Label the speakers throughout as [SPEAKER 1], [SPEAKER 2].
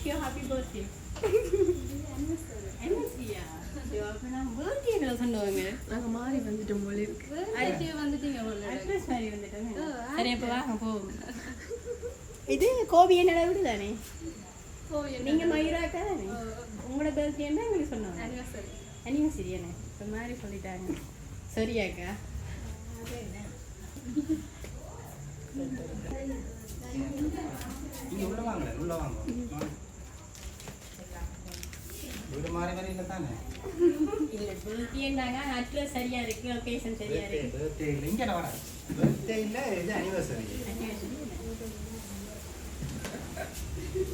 [SPEAKER 1] Watts happy birthday அனிவர்சரியா
[SPEAKER 2] நாங்க மாறி வந்துட்டோம் போல இருக்கு
[SPEAKER 3] வந்துட்டீங்க போல
[SPEAKER 1] அட்ரஸ் மாதிரி வந்துட்டாங்க சரி வாங்க போவோம் இது கோபி என்னடா விடு தானே நீங்க மயூராக்கா தானே உங்களோட பர்த்டே என்ன எங்களுக்கு சொன்னாங்க
[SPEAKER 3] அனிவர்சரி
[SPEAKER 1] அனிவர்சரி என்ன இப்போ மாதிரி சொல்லிட்டாங்க சரியாக்கா
[SPEAKER 4] உள்ள வாங்க உள்ள வாங்க. வீடு மாறி மாறி இல்லை தானே?
[SPEAKER 1] இல்லை பர்த்டேன்னாங்க அட்ரஸ் சரியா இருக்கு லொகேஷன் சரியா இருக்கு.
[SPEAKER 4] பர்த்டே இல்லை இங்கே வர பர்த்டே இல்லை இது அனிவர்சரி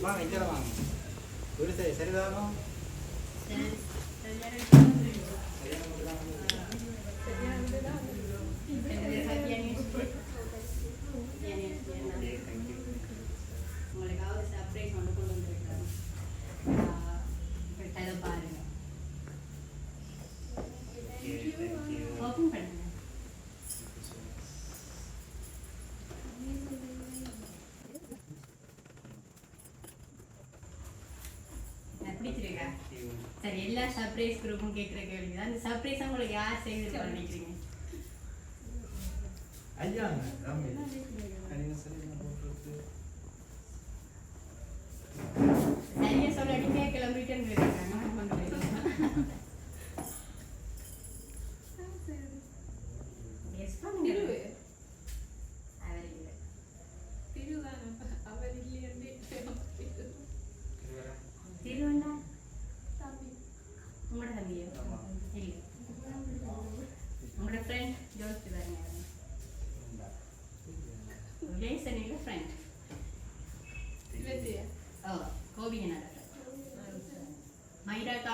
[SPEAKER 4] வாங்க இங்கே வாங்க. வீடு சரி சரிதானோ?
[SPEAKER 1] சரி. சரியா இருக்கு உங்களுக்காக சர்ப்ரைஸ் வந்து கொண்டு வந்திருக்காங்க அதை பாருங்க ஓப்பன் பண்ணுங்க நான் பிடிச்சிருக்கா சரி எல்லா சர்ப்ரைஸ் குரூப்பும் கேட்குற கேள்வி தான் அந்த சர்ப்ரைஸ் உங்களுக்கு யார் செய்திருப்பா நினைக்கிறீங்க?
[SPEAKER 4] ஐயா
[SPEAKER 1] சரியா சொல்லாட்டி கேட்கலாம்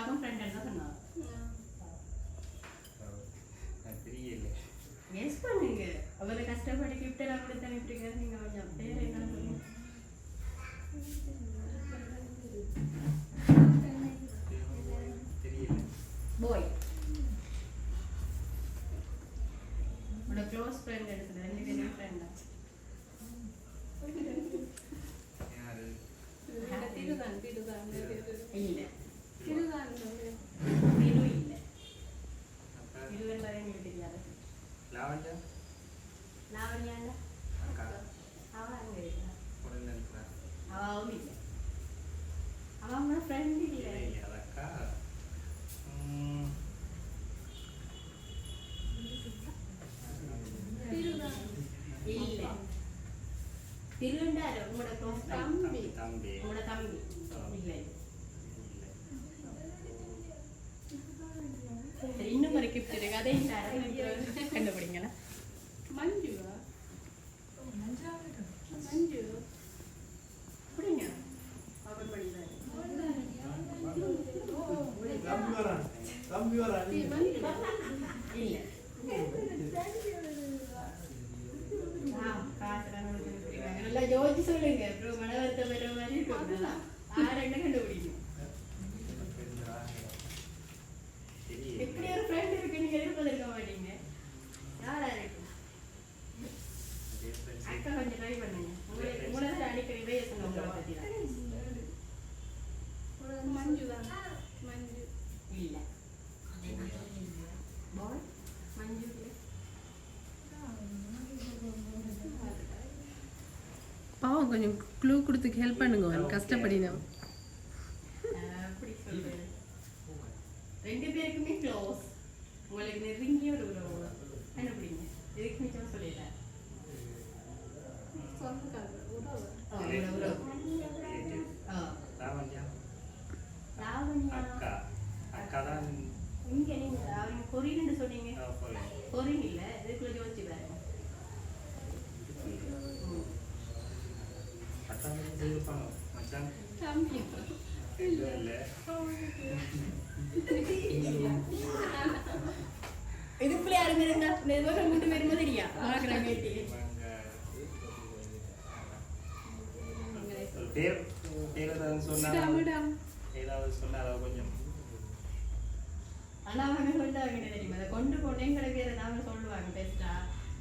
[SPEAKER 1] தான் சொன்னாங்க
[SPEAKER 4] தெரியல
[SPEAKER 1] எஸ் பண்ணுங்க அவரை கஷ்டப்பட்டு கிஃப்ட் எல்லாம் கொடுத்து அனுப்பிட்டுருக்காரு நீங்க கொஞ்சம் பேர் என்ன போய் உங்களோட க்ளோஸ் ஃப்ரெண்ட் எடுத்தது ரெண்டு பேரும் ஃப்ரெண்ட் தான்
[SPEAKER 4] யாரு
[SPEAKER 3] திருதான் திருதான்
[SPEAKER 1] இல்லை
[SPEAKER 3] திருதான்
[SPEAKER 1] திரு இல்லை
[SPEAKER 4] அப்ப
[SPEAKER 1] திருவெல்லாம் எங்களுக்கு தெரியாது
[SPEAKER 4] லாவண்யா
[SPEAKER 1] லாவண்யாங்க
[SPEAKER 4] அக்கா
[SPEAKER 1] அவன் அங்கே இருக்கா
[SPEAKER 4] உடனே இருக்கிறா
[SPEAKER 1] அவவும் இல்லை அவன் அவங்களோட ஃப்ரெண்ட் இல்லை
[SPEAKER 4] இல்லை அது அக்கா ம்,
[SPEAKER 3] திருதான்
[SPEAKER 1] இல்லை திருவண்டாரு உங்களோட க்ளோஸ்
[SPEAKER 4] தம்பி தம்பி
[SPEAKER 1] உங்களோட தம்பி இல்லை சரி இன்னும் ஒரு கிஃப்ட் இருக்கு அதையும் தரேன் கண்டுபிடிங்களா
[SPEAKER 4] வரான் தம்பி வரான்.
[SPEAKER 1] நல்லா யோசிச்சு சொல்லுங்க. அப்புறம் மன வருத்தம் பெற மாதிரி இருக்குங்களா ஆறு என்ன கண்டுபிடிக்கும் இப்படி ஒரு ஃப்ரெண்ட் இருக்கு நீங்க எதிர்பார்த்திருக்க மாட்டீங்க யாரா இருக்கு அக்கா கொஞ்சம் ட்ரை பண்ணுங்க உங்களுக்கு உங்களை தான் அடிக்கடி இதையே சொன்ன உங்களை பத்தி தான்
[SPEAKER 3] மஞ்சுதான் மஞ்சு
[SPEAKER 1] இல்ல பாய் மஞ்சு இல்ல.
[SPEAKER 2] பாவம் கொஞ்சம் க்ளூ கொடுத்து ஹெல்ப் பண்ணுங்க அவன்
[SPEAKER 1] சொல்றது ரெண்டு பேருக்குமே க்ளோஸ் உங்களுக்கு நெருங்கிய ஒரு உறவு. கண்டுபிடிங்க. இதுக்கு மிச்சம் சொல்லல.
[SPEAKER 3] சொந்தக்காரர் உறவு
[SPEAKER 1] ஆ, ஒரு உறவு ஆ,
[SPEAKER 4] லாவண்யா
[SPEAKER 1] லாவண்யா
[SPEAKER 4] அக்கா அக்கா தான்
[SPEAKER 1] இங்க நீங்க அவங்க கொரியன்னு சொன்னீங்க
[SPEAKER 4] ஆ, போய்.
[SPEAKER 1] கொரியன் இல்ல இதுக்குள்ள யோசிச்சு பாருங்க ம்.
[SPEAKER 4] அக்கா வந்து செய்திருப்பாங்க.
[SPEAKER 1] இருந்தா நிர்வாகம் தெரியா
[SPEAKER 4] பேர் பேர் ஏதாவது சொன்னா ஏதாவது சொன்னா அதை கொஞ்சம்
[SPEAKER 1] ஆனா அவங்க சொல்லுவாங்க என்ன தெரியுமா அதை கொண்டு போனே எங்களுக்கு இதை நாம சொல்லுவாங்க பெஸ்டா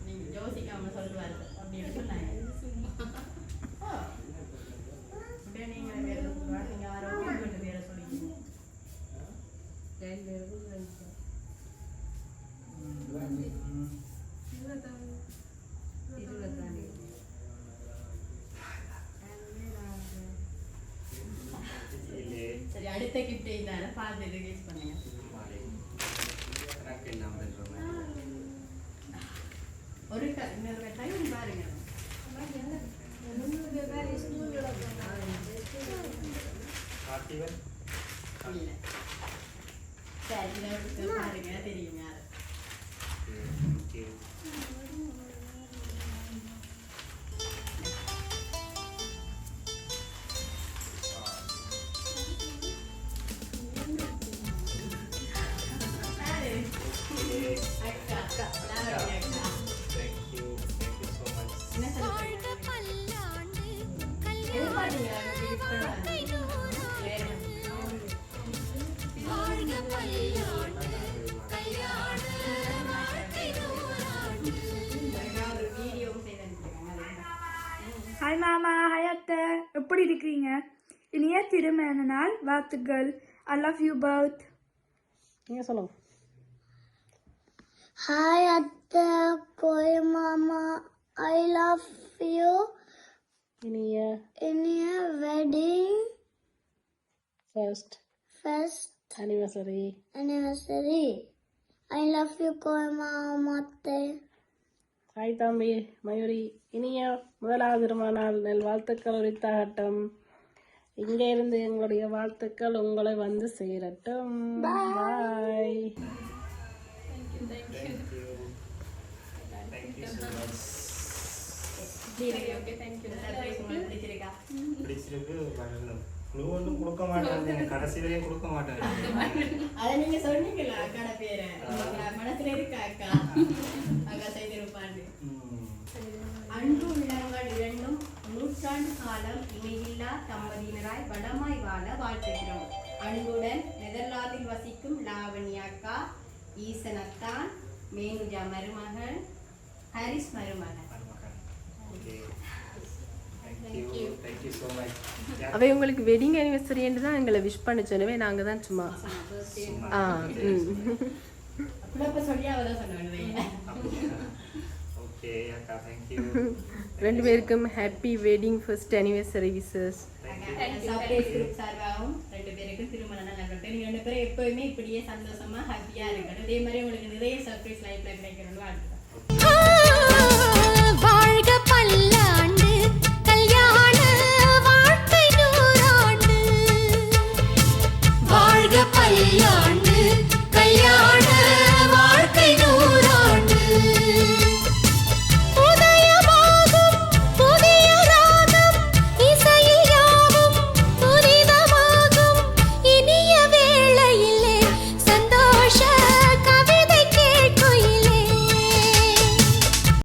[SPEAKER 1] நீங்க யோசிக்காம சொல்லுவாரு அப்படின்னு சொன்னாங்க ஆ. உடனே நீங்க வேற எதுவும் சொல்லுவாங்க நீங்க
[SPEAKER 4] இல்லையே
[SPEAKER 1] சரி கிஃப்ட் இதான பார்த்து ரிலீஸ் பண்ணுங்க. ஒரு இன்னொரு டைம் பாருங்க.
[SPEAKER 4] பார்த்திவன்
[SPEAKER 5] இனிய திருமண நாள் வாழ்த்துக்கள் ஐ லவ் யூ பவுத்
[SPEAKER 2] நீங்க சொல்லுங்க.
[SPEAKER 6] Hi Atta, Koi Mama, I love you.
[SPEAKER 2] இனிய
[SPEAKER 6] your wedding
[SPEAKER 2] first
[SPEAKER 6] first
[SPEAKER 2] anniversary
[SPEAKER 6] anniversary. I love you Koi Mama Atte.
[SPEAKER 2] Hi தம்பி மயூரி. இனிய முதலாவது திருமண நாள் நல் வாழ்த்துக்கள் உரித்தாகட்டும். இங்கே இருந்து எங்களுடைய வாழ்த்துக்கள் உங்களை வந்து சேரட்டும். பாய்
[SPEAKER 4] கொடுக்க மாட்டேன் கடைசி கொடுக்க மாட்டேன்
[SPEAKER 1] அதை நீங்க சொன்னீங்களா அக்காட பேரை. உங்க மனசுல இருக்கா அக்கா? அக்கா செய்திருப்பாண்டு
[SPEAKER 4] ம்.
[SPEAKER 1] அன்பு காலம் இணையில்லா தம்பதியினராய் வளமாய் வாழ வாழ்த்துகிறோம். அன்புடன் நெதர்லாந்தில் வசிக்கும் லாவண்யா அக்கா ஈசனத்தான் மேனுஜா மருமகன் ஹரிஸ் மருமகன்
[SPEAKER 4] okay thank you thank you so much
[SPEAKER 2] அவை உங்களுக்கு வெட்டிங் அனிவர்சரின்னு தான் எங்களை விஷ் பண்ண சொன்னவே நாங்கள் தான் சும்மா. ஆ ம்.
[SPEAKER 1] சொல்லி அவதான் சொன்னாங்க
[SPEAKER 4] ஓகே அக்கா தேங்க்யூ
[SPEAKER 2] ரெண்டு பேருக்கும் happy wedding first anniversary wishes
[SPEAKER 1] surprise group சார்பாகவும் ரெண்டு பேருக்கும் திருமணம் நடக்கட்டும் நீங்க ரெண்டு பேரும் எப்பவுமே இப்படியே சந்தோஷமா ஹாப்பியா இருக்கணும். இதே மாதிரி உங்களுக்கு நிறைய சர்ப்ரைஸ் லைஃப்ல கிடைக்கணும்னு வாழ்த்துக்கிறேன்